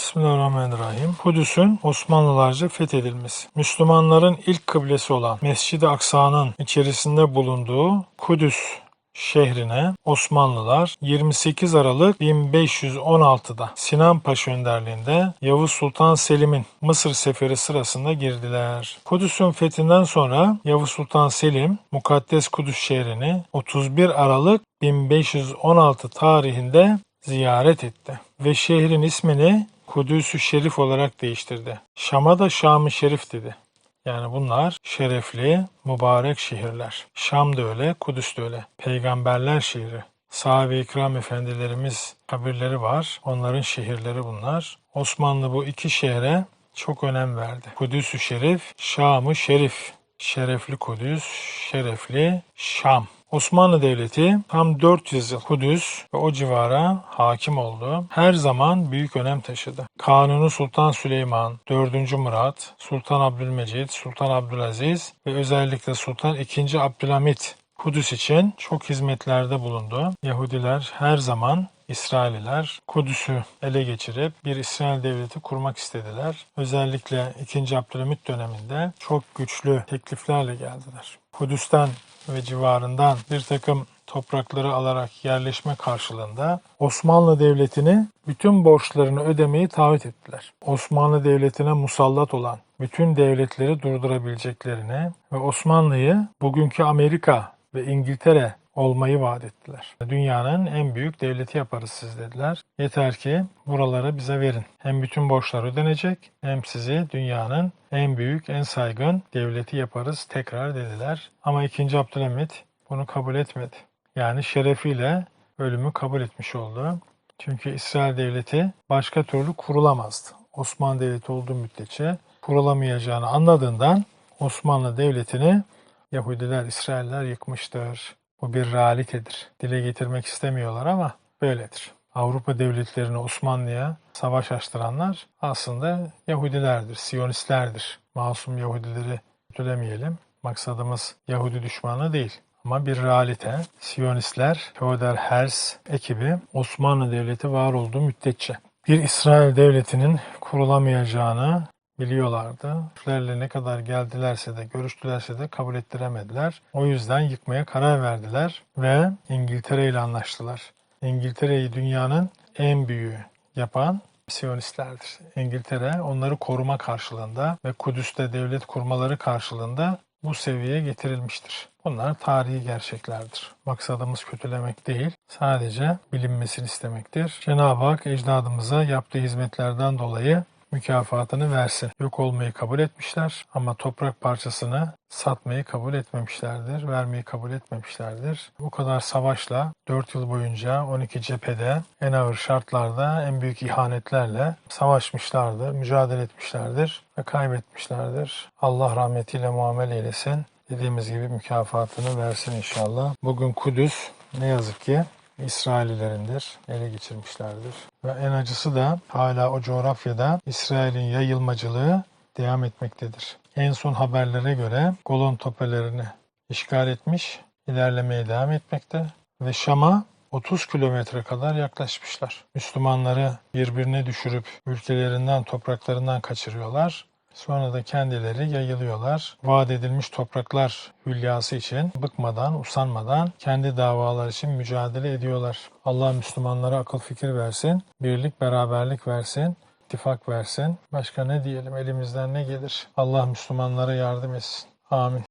Bismillahirrahmanirrahim. Kudüs'ün Osmanlılarca fethedilmesi. Müslümanların ilk kıblesi olan Mescid-i Aksa'nın içerisinde bulunduğu Kudüs şehrine Osmanlılar 28 Aralık 1516'da Sinan Paşa önderliğinde Yavuz Sultan Selim'in Mısır seferi sırasında girdiler. Kudüs'ün fethinden sonra Yavuz Sultan Selim Mukaddes Kudüs şehrini 31 Aralık 1516 tarihinde ziyaret etti ve şehrin ismini Kudüs-ü Şerif olarak değiştirdi. Şam'a da Şam-ı Şerif dedi. Yani bunlar şerefli, mübarek şehirler. Şam da öyle, Kudüs de öyle. Peygamberler şehri. Sahabe-i ikram efendilerimiz kabirleri var. Onların şehirleri bunlar. Osmanlı bu iki şehre çok önem verdi. Kudüs-ü Şerif, Şam-ı Şerif. Şerefli Kudüs, şerefli Şam. Osmanlı Devleti tam 400 yıl Kudüs ve o civara hakim oldu. Her zaman büyük önem taşıdı. Kanuni Sultan Süleyman, 4. Murat, Sultan Abdülmecid, Sultan Abdülaziz ve özellikle Sultan II. Abdülhamit Kudüs için çok hizmetlerde bulundu. Yahudiler her zaman İsraililer Kudüs'ü ele geçirip bir İsrail devleti kurmak istediler. Özellikle 2. Abdülhamit döneminde çok güçlü tekliflerle geldiler. Kudüs'ten ve civarından bir takım toprakları alarak yerleşme karşılığında Osmanlı Devleti'ni bütün borçlarını ödemeyi taahhüt ettiler. Osmanlı Devleti'ne musallat olan bütün devletleri durdurabileceklerini ve Osmanlı'yı bugünkü Amerika ve İngiltere olmayı vaat ettiler. Dünyanın en büyük devleti yaparız siz dediler. Yeter ki buraları bize verin. Hem bütün borçlar ödenecek hem sizi dünyanın en büyük, en saygın devleti yaparız tekrar dediler. Ama 2. Abdülhamit bunu kabul etmedi. Yani şerefiyle ölümü kabul etmiş oldu. Çünkü İsrail devleti başka türlü kurulamazdı. Osmanlı devleti olduğu müddetçe kurulamayacağını anladığından Osmanlı devletini Yahudiler, İsrailler yıkmıştır. Bu bir realitedir. Dile getirmek istemiyorlar ama böyledir. Avrupa devletlerini Osmanlı'ya savaş açtıranlar aslında Yahudilerdir, Siyonistlerdir. Masum Yahudileri kötülemeyelim. Maksadımız Yahudi düşmanı değil. Ama bir realite. Siyonistler, Theodor Herzl ekibi Osmanlı Devleti var olduğu müddetçe bir İsrail devletinin kurulamayacağını biliyorlardı. Türklerle ne kadar geldilerse de görüştülerse de kabul ettiremediler. O yüzden yıkmaya karar verdiler ve İngiltere ile anlaştılar. İngiltere'yi dünyanın en büyüğü yapan Siyonistlerdir. İngiltere onları koruma karşılığında ve Kudüs'te devlet kurmaları karşılığında bu seviyeye getirilmiştir. Bunlar tarihi gerçeklerdir. Maksadımız kötülemek değil, sadece bilinmesini istemektir. Cenab-ı Hak ecdadımıza yaptığı hizmetlerden dolayı mükafatını versin. Yok olmayı kabul etmişler ama toprak parçasını satmayı kabul etmemişlerdir, vermeyi kabul etmemişlerdir. Bu kadar savaşla 4 yıl boyunca 12 cephede en ağır şartlarda en büyük ihanetlerle savaşmışlardır, mücadele etmişlerdir ve kaybetmişlerdir. Allah rahmetiyle muamele eylesin. Dediğimiz gibi mükafatını versin inşallah. Bugün Kudüs ne yazık ki İsraillerindir. Ele geçirmişlerdir. Ve en acısı da hala o coğrafyada İsrail'in yayılmacılığı devam etmektedir. En son haberlere göre Golan tepelerini işgal etmiş, ilerlemeye devam etmekte ve Şam'a 30 kilometre kadar yaklaşmışlar. Müslümanları birbirine düşürüp ülkelerinden, topraklarından kaçırıyorlar. Sonra da kendileri yayılıyorlar. Vaat edilmiş topraklar hülyası için bıkmadan, usanmadan kendi davalar için mücadele ediyorlar. Allah Müslümanlara akıl fikir versin, birlik, beraberlik versin, ittifak versin. Başka ne diyelim elimizden ne gelir? Allah Müslümanlara yardım etsin. Amin.